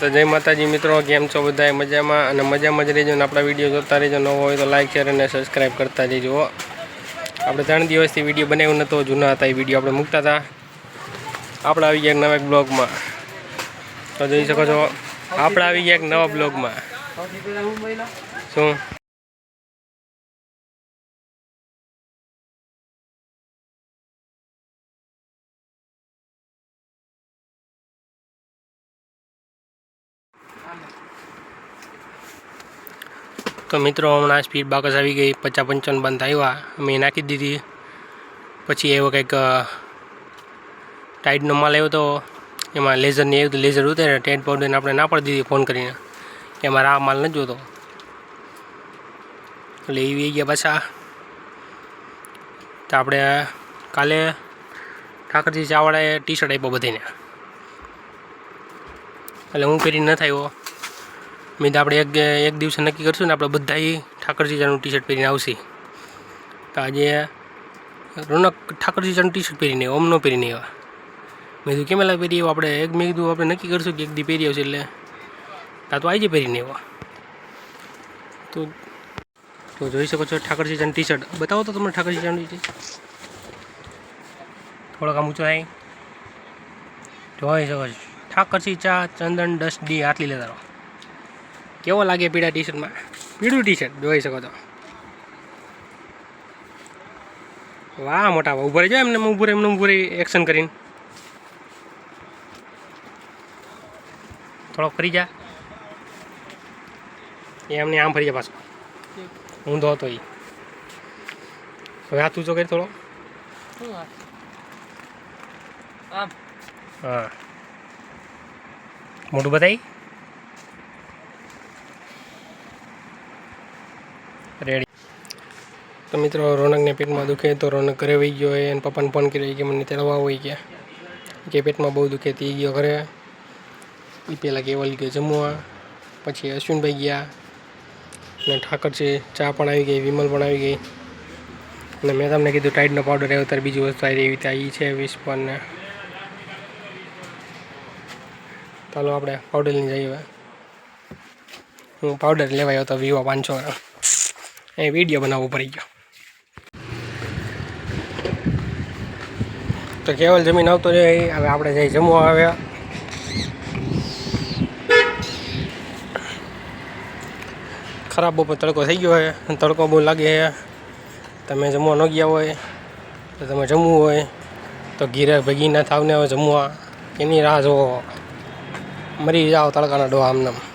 તો જય માતાજી મિત્રો કેમ છો બધા મજામાં? અને મજામાં જ રહેજો ને આપણા વીડિયો જોતા રહેજો. ન હોય તો લાઈક શેર અને સબસ્ક્રાઈબ કરતા જજો આપણે ત્રણ દિવસથી વીડિયો બનાવ્યો નહોતો જૂના હતા એ વીડિયો આપણે મૂકતા હતા. આપણે આવી ગયા એક નવા બ્લોગમાં. તો જોઈ શકો છો આપણે આવી ગયા એક નવા બ્લોગમાં. શું? તો મિત્રો, હમણાં સ્પીડ બાકસ આવી ગઈ, પચાસ પંચાવન બંધ આવ્યા. મેં નાખી દીધી. પછી એવો કંઈક ટાઈટનો માલ આવ્યો તો એમાં લેઝરની તો લેઝર ઉતરે ટેન્ટ પાવડરને આપણે ના પાડી દીધી ફોન કરીને. કે મારે આ માલ નથી જોતો. એટલે એવી ગયા પાછા. તો આપણે કાલે ઠાકરજી ચાવાળાએ ટી શર્ટ આપ્યો બધાને એટલે હું પહેરીને ન થયો. મેં આપણે એક એક દિવસે નક્કી કરીશું ને આપણે બધા ઠાકરજીજાનું ટી શર્ટ પહેરીને આવશે. તો આજે રોનક ઠાકરજીજાનું ટી શર્ટ પહેરીને ઓમનો પહેરીને એવા મેં કીધું કેમેલા પહેરી એવું આપણે એક મેં કીધું, આપણે નક્કી કરીશું કે એક દી પહેરી આવશે એટલે. તા તો આજે પહેરીને એવા તો તો જોઈ શકો છો ઠાકરજીજાનું ટી શર્ટ બતાવો તો તમને ઠાકરજીજાનું ટી થોડોક આમ ઊંચો થાય જોઈ શકો છો. ઠાકરસી ચા ચંદન ડસ્ટ ડી આટલી લેતા રહો. કેવો લાગે પીળા ટી શર્ટમાં પીળું ટી શર્ટ જોઈ શકો તો. વાહ મોટા ઊભો રહેજો એમને ઉભું રહે એમને ઉભું રહી એક્શન કરીને. થોડોક ફરી જા. એ એમને આમ ફરી જા પાછો. ઊંધો હતો એ હવે હાથ ઊંચો કરી થોડો. હા. મોટું બતાવી. રેડી. તો મિત્રો, રોનકને પેટમાં દુખે તો રોનક ઘરે વહી ગયો હોય, અને પપ્પાને ફોન કર્યો કે મને તેડવા હોય ગયા કે પેટમાં બહુ દુખે તે ગયો ઘરે. એ પહેલાં કેવલ ગયો જમવા, પછી અશ્વિનભાઈ ગયા અને ઠાકર છે, ચા પણ આવી ગઈ, વિમલ પણ આવી ગઈ. અને મેં તમને કીધું ટાઈડનો પાવડર આવ્યો ત્યારે બીજી વસ્તુ આવી એવી ત્યાં છે વીસ પણ ચાલો આપણે પાવડર લઈને જઈએ હું પાવડર લેવા આવ્યો હતો વિવો પાંચસો ગ્રામ એ વીડિયો બનાવવો પડી ગયો. તો કેવલ જમીન આવતો રહે હવે આપણે જઈ જમવા આવ્યા. ખરાબ બપોર તડકો થઈ ગયો છે અને તડકો બહુ લાગે છે તમે જમવા ન ગયા હોય, તો તમે જમવું હોય, તો ઘીરે ભેગી ના થાવને હવે જમવા. એની રાહ જોવો? મરી જાઓ તડકાના ડોહા આમનામ.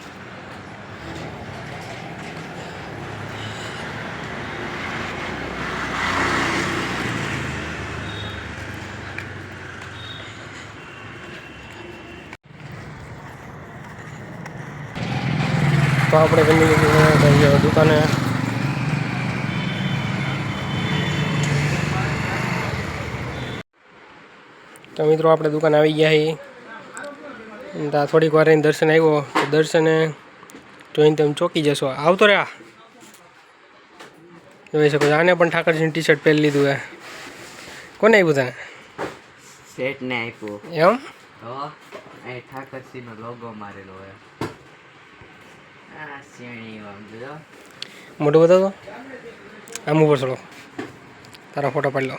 તો આપણે જમી લીધું દુકાને. તો મિત્રો આપણે દુકાન આવી ગયા છીએ. ત્યાં થોડીક વાર રહીને દર્શન આવ્યો તો દર્શને જોઈને તમે ચોકી જશો. આવતો રહ્યા જોઈ શકો આને પણ ઠાકરજીની ટી શર્ટ પહેરી લીધું હે. કોને આવ્યું તને? સેટ ને આપ્યું એમ? તો ઠાકરસિંહ નો લોગો મારેલો હોય મોટું બતાવો આમ ઉપર થોડો તારા ફોટો પાડી લો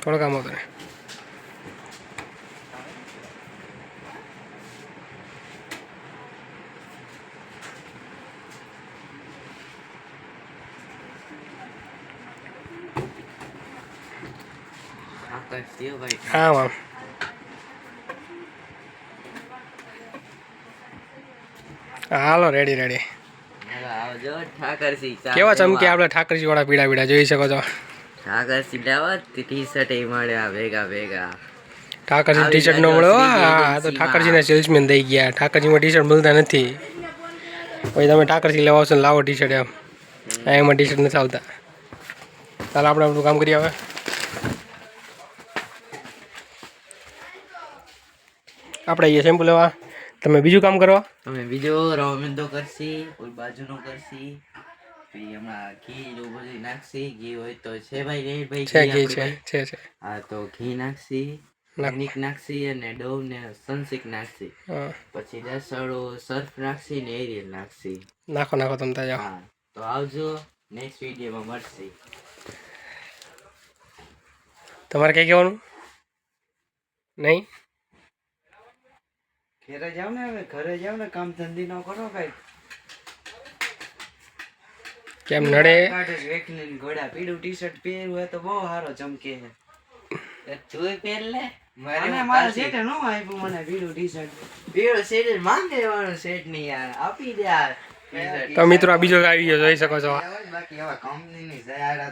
થોડોક આમ આવતો રે ઠાકરસિંહ ભાઈ આમ આમ હાલો રેડી રેડી કેવા ચમકી આપડે આપણે ઠાકરજી વાળા પીડા પીડા જોઈ શકો છો. લાવો ટી શર્ટ એ મળ્યા ભેગા ભેગા. ઠાકરજી ટી શર્ટ નો મળ્યો. હા તો. ઠાકરજીના સેલ્સમેન થઈ ગયા. ઠાકરજીમાં ટી શર્ટ મળતા નથી. પછી તમે ઠાકરજી લેવા આવશો લાવો ટી શર્ટ એમ એમાં ટી શર્ટ નથી આવતા. ચાલો આપણે આપણું કામ કરીએ હવે. આપણે અહીંયા શેમ્પુ લેવા. તમે બીજું કામ કરો? તમે બીજો રવમિંદો કરશી કોઈ બાજુનો કરશી. પછી હમણાં ઘી જો બધી નાખશી ઘી હોય તો છે ભાઈ રેડ ભાઈ છે ઘી છે છે છે. હા તો ઘી નાખશી નાખ. નિક નાખશી અને ડવ ને સનસિક નાખશી. પછી દસવાળું સર્ફ નાખશી ને એરિયલ નાખશી. નાખો નાખો તમે ત્યાં હા તો આવજો નેક્સ્ટ વિડીયોમાં મળશે. તમારે કઈ કહેવાનું? નહીં? ઘરે જાવ ને હવે ઘરે જાવ ને કામ ધંધી નો કરો કઈ કેમ નડે? વેકલીન ઘોડા પીળું ટી શર્ટ પહેર્યું હોય તો બહુ સારો ચમકે છે. તું પહેર લે. મારા સેટે નો આપ્યું મને પીળું ટી શર્ટ પીળું સેટ માંગે દેવાનું સેટ નહીં યાર આપી દે યાર તો મિત્રો આ બીજો આવી ગયો જોઈ શકો છો. બાકી હવે કંપનીની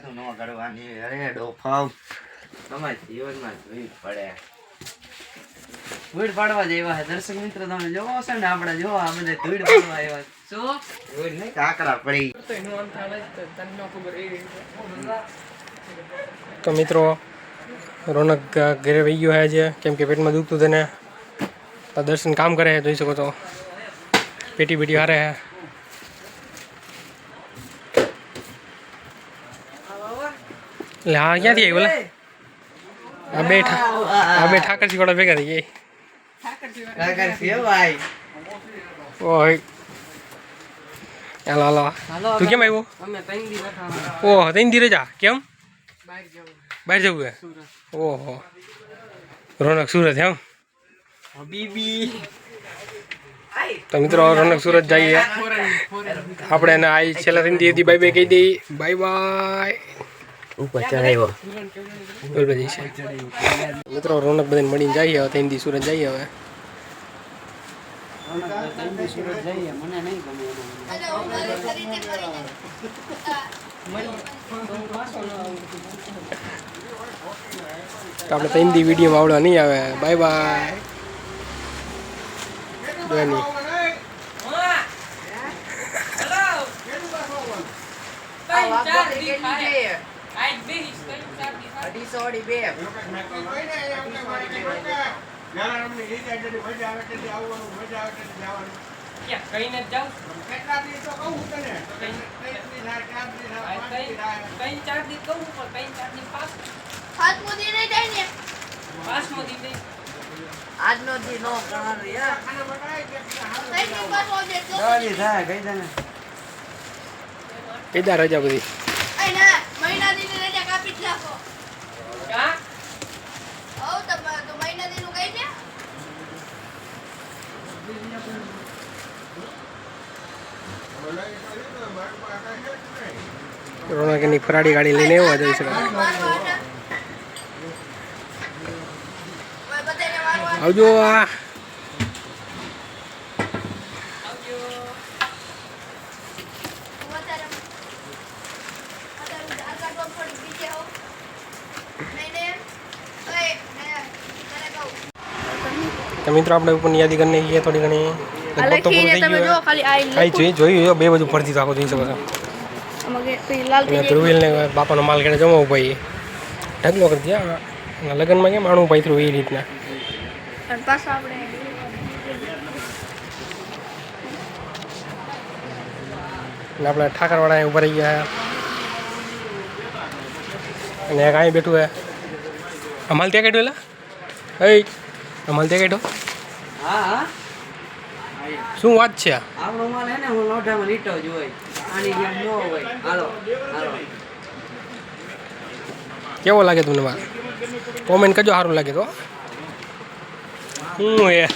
તો ન કરવાની અરે ડોફાવ. તમારા જીવનમાં જોઈ પડે. ધૂળ પાડવા જેવા છે. દર્શક મિત્રો તમે જોવો છો ને આપણે જોવો આ બધા ધૂળ પાડવા આવ્યા છે. શું? ધૂળ નહીં કાકડા પડી. તો મિત્રો રોનક ઘરે વહી ગયો છે આજે. કેમ કે પેટમાં દુખતું તેને તો દર્શન કામ કરે જોઈ શકો તો. પેટી બેટી હારે હે. એટલે હા ક્યાંથી આવી બોલે? આ બે આ બે ઠાકરજી વાળા ભેગા થઈ ગઈ ભાઈ ઓય હાલો હાલો તું કેમ આવ્યો ઓહો તઈને ધીરે જા કેમ બહાર જવું હે ઓહો રોનક સુરત એમ બીબી તો મિત્રો, રોનક સુરત જઈએ આપણે એને આઈ છેલ્લા ત્રણ દીધી બાય બાય કહી દઈ બાય બાય ઉપર ચડાવ્યો મિત્રો રોનક બધાને મળીને જઈએ હવે દી સુરત જઈએ હવે. સુરત જઈએ મને નહીં ગમે તો આપણે ત્રણ દી વિડીયોમાં આવડો નહીં આવે. બાય બાય જોવાની અઢીસો અઢી બે. આજનો દી નો ગણવાનો યાર. દવાજી થાય કઈ તને કેદાર રજા બધી? મહિના દીની રજા કાપી જ નાખો. હવ તમે તો મહિના દીનું કઈ ને રોનક એની ફરાડી ગાડી લઈને એવા જઈ શકે બધાને આવજો આ વધારે વધારે આધાર કાર્ડ થોડીક બીજે હો નહીં ને ઓય ને તને કહું તો મિત્રો આપણે ઉપરની યાદી કરીને ગઈએ થોડી ઘણી. કાંઈ જોયું બે બાજુ ફરતી તો આખો જોઈ શકો છો ધ્રુવીલ ને બાપાનો માલ કેને જમા ભાઈ ઢગલો કરી દે લગ્નમાં કેમ આણું પાથરું એ રીતના? પાછા આપણે અને આપણે ઠાકરવાળા અહીં ઊભા રહી ગયા અને એક અહીં બેઠું હે અમાલ ત્યાં કાઢ્યું એલા અમાલ ત્યાં કાઢ્યો? હા હા. શું વાત છે? આપણો માલ હે ને હું લોઢામાં લીટો જ હોય. આની જેમ ન હોય. હાલો હાલો. કેવો લાગે તમને માલ? કોમેન્ટ કરજો સારું લાગે તો. હું એ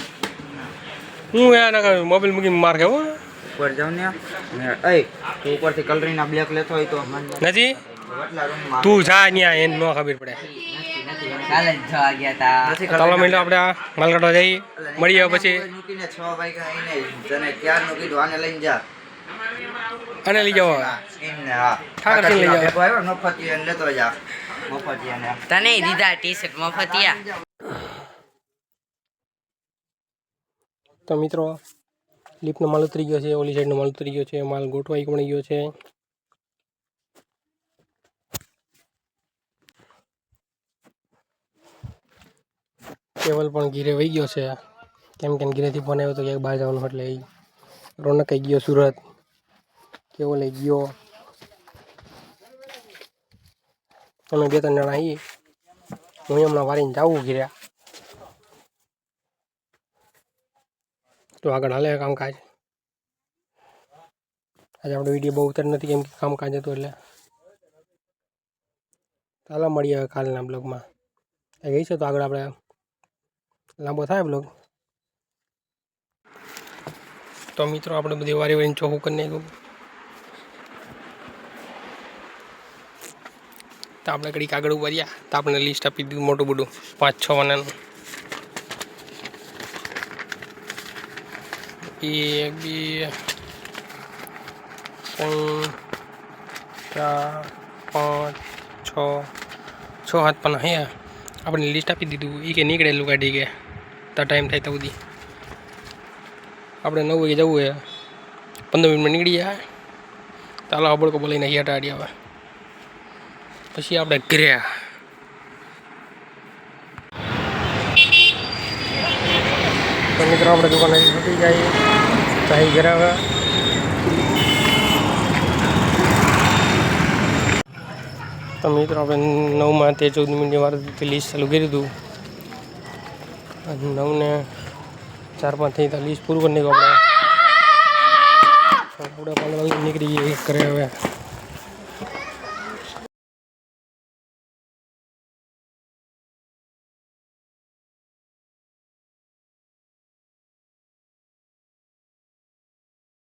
હું એ ના મોબાઈલ મૂકીને માર ખાવ ઉપર જાવ ને એ તું ઉપરથી કલરીના બ્લેક લેતો હોય તો નથી? તું જા ન્યા એને ન ખબર પડે. કાલે જ જવા ગયા તા. ચાલો મિલો આપણે આ માલ કાઢવા જઈએ મળીએ પછી. મૂકીને છ વાગ્યા આઈને તને ક્યારનું કીધું આને લઈને જા. અને લઈ જાઓ. સ્કીન હા. ઠાકર લઈ જાઓ. ભેગો આવ્યો મફતી એને લેતો જા. મફતિયાને. તને દીધા ટી શર્ટ મફતિયા. તો મિત્રો લીપનો માલ ઉતરી ગયો છે ઓલી સાઈડનો માલ ઉતરી ગયો છે માલ ગોઠવાઈ પણ ગયો છે. કેવલ પણ ઘીરે વહી ગયો છે. કેમ કેમ ઘીરેથી ફોન આવ્યો તો એક બહાર જવાનું એટલે એ રોનક આવી ગયો સુરત. કેવો લઈ ગયો? અમે બે ત્રણ જણા આવીએ હું હમણાં વારીને જાઉં ઘીર્યા તો આગળ હાલે કામકાજ. આજે આપણે વીડિયો બહુ ઉતર નથી કેમ કે કામકાજ હતું એટલે. ચાલો મળીએ હવે કાલના બ્લોગમાં. ગઈ છે તો આગળ આપણે લાંબો થાય બ્લોગ તો મિત્રો, આપણે બધી વારી વારીને ચોખ્ખું કરી તો આપણે ઘડીક આગળ ઉભર્યા તો આપણે લિસ્ટ આપી દીધું મોટું બધું. પાંચ, છ વાનાનું. એક, બે, ત્રણ, ચાર, પાંચ, છ છ હાથ પણ હે. આપણે લિસ્ટ આપી દીધું. એ કે નીકળેલું કાઢી કે. તો ટાઈમ થાય ત્યાં સુધી. આપણે નવ વાગે જવું છે. પંદર મિનિટમાં નીકળી જાય. ચાલો હબડકો બોલાવીને અહીંયા ટાડી આવે પછી આપણે ઘરે મિત્રો, આપણે દુકાને છૂટી જાય. ચાહી ઘરે આવે તો મિત્રો, આપણે નવમાં તે ચૌદ મિનિટની વાર લિસ્ટ ચાલુ હતું અને નવને ચાર પાંચ થઈ તો લીસ પૂરું કરી નાખ્યું આપણે. પૂરા પાંચ નીકળી એક કરે હવે.